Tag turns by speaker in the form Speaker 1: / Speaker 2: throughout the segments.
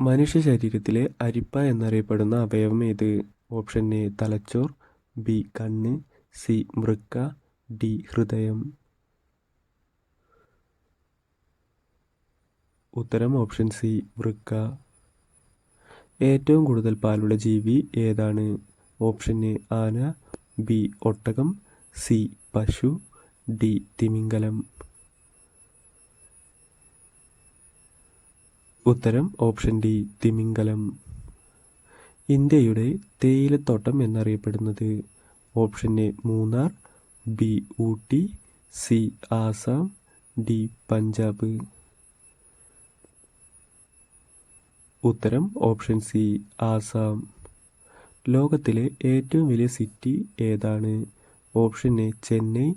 Speaker 1: മനുഷ്യ ശരീരത്തിലെ അരിപ്പ എന്നറിയപ്പെടുന്ന അവയവം ഏത്? ഓപ്ഷൻ എ തലച്ചോർ ബി കണ്ണ് സി മൃക്ക ഡി ഹൃദയം. ഉത്തരം ഓപ്ഷൻ സി വൃക്ക. ഏറ്റവും കൂടുതൽ പാലുള്ള ജീവി ഏതാണ്? ഓപ്ഷൻ എ ആന ബി ഒട്ടകം സി പശു ഡി തിമിംഗലം. ഉത്തരം ഓപ്ഷൻ ഡി തിമിംഗലം. ഇന്ത്യയുടെ തേയിലത്തോട്ടം എന്നറിയപ്പെടുന്നത് option A Munnar B Ooty C Assam D Punjab. ഉത്തരം ഓപ്ഷൻ സി ആസാം. ലോകത്തിലെ ഏറ്റവും വലിയ സിറ്റി ഏതാണ്? Option A Chennai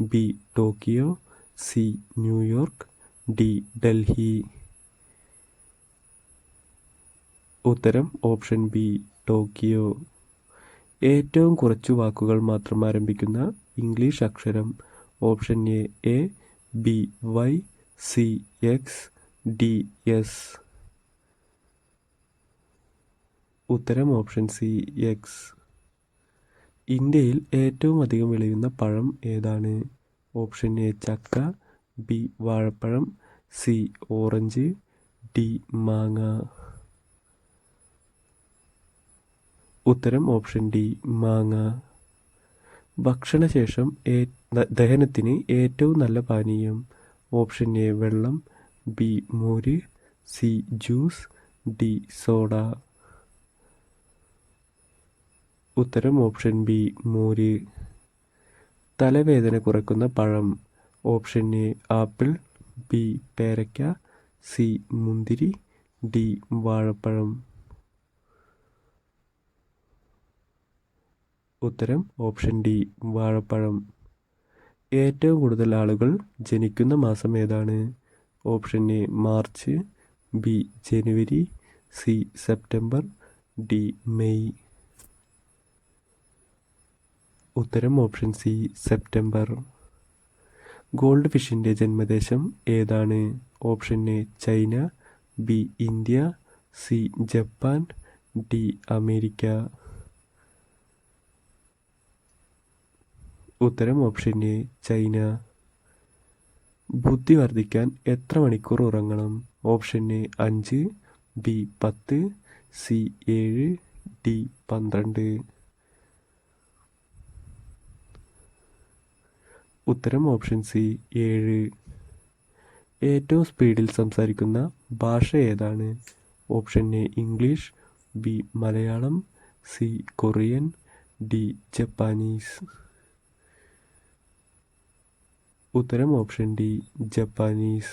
Speaker 1: B Tokyo C New York D Delhi. ഉത്തരം ഓപ്ഷൻ ബി ടോക്കിയോ. ഏറ്റവും കുറച്ചു വാക്കുകൾ മാത്രം ആരംഭിക്കുന്ന ഇംഗ്ലീഷ് അക്ഷരം option A A B Y C X D S. ഉത്തരം ഓപ്ഷൻ സി എക്സ്. ഇന്ത്യയിൽ ഏറ്റവും അധികം വിളയുന്ന പഴം ഏതാണ്? ഓപ്ഷൻ എ ചക്ക ബി വാഴപ്പഴം സി ഓറഞ്ച് ഡി മാങ്ങ. ഉത്തരം ഓപ്ഷൻ ഡി മാങ്ങ. ഭക്ഷണശേഷം ദഹനത്തിന് ഏറ്റവും നല്ല പാനീയം. ഓപ്ഷൻ എ വെള്ളം. ബി മോര്. C juice. D soda. ഉത്തരം ഓപ്ഷൻ ബി മോര്. തലവേദന കുറയ്ക്കുന്ന പഴം. Option A apple. ബി പേരയ്ക്ക. സി മുന്തിരി. ഡി വാഴപ്പഴം. ഉത്തരം ഓപ്ഷൻ ഡി വാഴപ്പഴം. ഏറ്റവും കൂടുതൽ ആളുകൾ ജനിക്കുന്ന മാസം ഏതാണ്? Option A March. B January. C September. D May. ഉത്തരം ഓപ്ഷൻ സി സെപ്റ്റംബർ. ഗോൾഡ് ഫിഷിന്റെ ജന്മദേശം ഏതാണ്? Option A China. B India. C Japan. D America. ഉത്തരം ഓപ്ഷൻ എ ചൈന. ബുദ്ധി വർദ്ധിക്കാൻ എത്ര മണിക്കൂർ ഉറങ്ങണം? ഓപ്ഷൻ എ അഞ്ച്. ബി പത്ത്. സി ഏഴ്. ഡി പന്ത്രണ്ട്. ഉത്തരം ഓപ്ഷൻ സി ഏഴ്. ഏറ്റവും സ്പീഡിൽ സംസാരിക്കുന്ന ഭാഷ ഏതാണ്? Option A English B Malayalam. C Korean D Japanese ഉത്തരം ഓപ്ഷൻ ഡി ജപ്പാനീസ്.